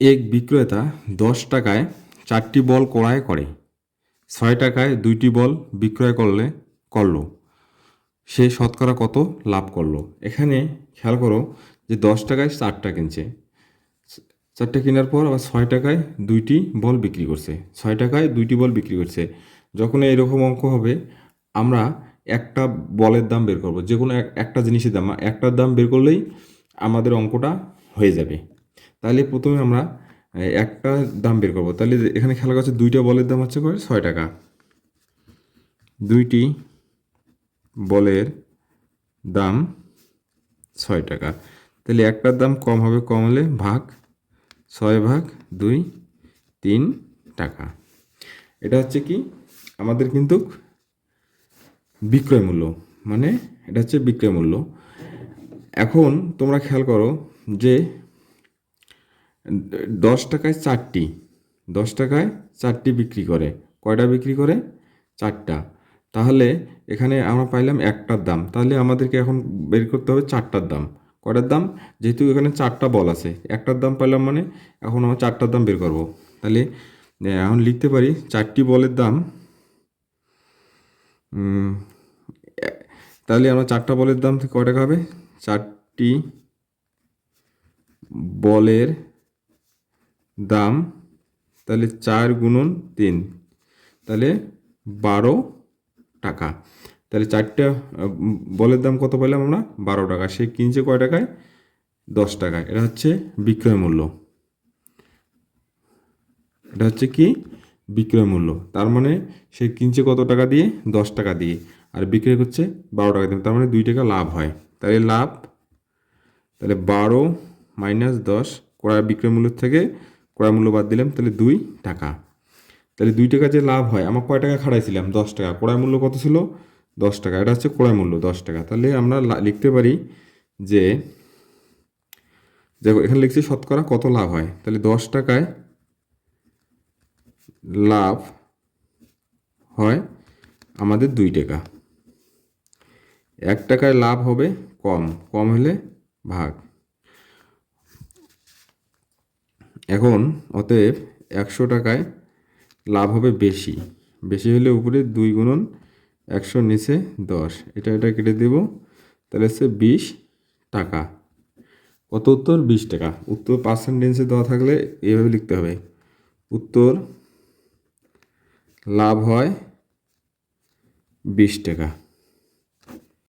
এক বিক্রেতা দশ টাকায় চারটি বল ক্রয় করে। ছয় টাকায় দুইটি বল বিক্রয় করলে, করল। সে শতকরা কত লাভ করল? এখানে খেয়াল করো যে দশ টাকায় চারটা কিনছে। চারটে কেনার পর আবার ছয় টাকায় দুইটি বল বিক্রি করছে। ছয় টাকায় দুইটি বল বিক্রি করছে। যখন এরকম অঙ্ক হবে, আমরা একটা বলের দাম বের করব। যে কোনো এক- একটা জিনিসের দাম একটার দাম বের করলেই আমাদের অঙ্কটা হয়ে যাবে। তাহলে প্রথমে আমরা একটা দাম বের করব। তাহলে এখানে খেলা করছে দুইটা বলের দাম হচ্ছে করে ছয় টাকা। দুইটি বলের দাম ছয় টাকা। তাহলে একটার দাম কম হবে, কম হলে ভাগ ছয় ভাগ দুই, তিন টাকা। এটা হচ্ছে কি? আমাদের কিন্তু বিক্রয় মূল্য মানে এটা হচ্ছে বিক্রয় মূল্য। এখন তোমরা খেয়াল করো যে দশ টাকায় চারটি, দশ টাকায় চারটি বিক্রি করে। কয়টা বিক্রি করে? চারটা। তাহলে এখানে আমরা পাইলাম একটার দাম। তাহলে আমাদেরকে এখন বের করতে হবে চারটার দাম। কয়টার দাম? যেহেতু এখানে চারটা বল আছে, একটার দাম পাইলাম মানে এখন আমরা চারটার দাম বের করব। তাহলে এখন লিখতে পারি চারটি বলের দাম তাহলে আমরা চারটা বলের দাম কয় টাকা হবে? চারটি বলের দাম, তাহলে চার গুণন তিন, তাহলে বারো টাকা। তাহলে চারটা বলের দাম কত পেলাম আমরা? বারো টাকা। সে কিনছে কয় টাকায়? দশ টাকায়। এটা হচ্ছে বিক্রয় মূল্য। এটা হচ্ছে কি? বিক্রয় মূল্য। তার মানে সে কিনছে কত টাকা দিয়ে? দশ টাকা দিয়ে। আর বিক্রয় করছে বারো টাকা দিয়ে। তার মানে দুই টাকা লাভ হয়। তাহলে লাভ, তাহলে বারো মাইনাস দশ ক্রয় বিক্রয় মূল্য থেকে ক্রয় মূল্য বাদ দিলাম, তাহলে দুই টাকা। তাহলে দুই টাকা যে লাভ হয়, আমার কয় টাকা খাড়াইছিলাম দশ টাকা। ক্রয় মূল্য কত ছিল? দশ টাকা। এটা হচ্ছে ক্রয় মূল্য, দশ টাকা। তাহলে আমরা লিখতে পারি যে, দেখো, এখানে লিখছি শতকরা কত লাভ হয়। তাহলে দশ টাকায় লাভ হয় আমাদের দুই টাকা। এক টাকায় লাভ হবে কম। কম হলে ভাগ। এখন অতএব একশো টাকায় লাভ হবে বেশি। বেশি হলে উপরে দুই গুণন একশো নিচে দশ। এটা এটা কেটে দেব। তাহলে হচ্ছে বিশ টাকা। কত উত্তর? বিশ টাকা। উত্তর পার্সেন্টেন্সে দেওয়া থাকলে এভাবে লিখতে হবে। উত্তর লাভ হয় বিশ টাকা।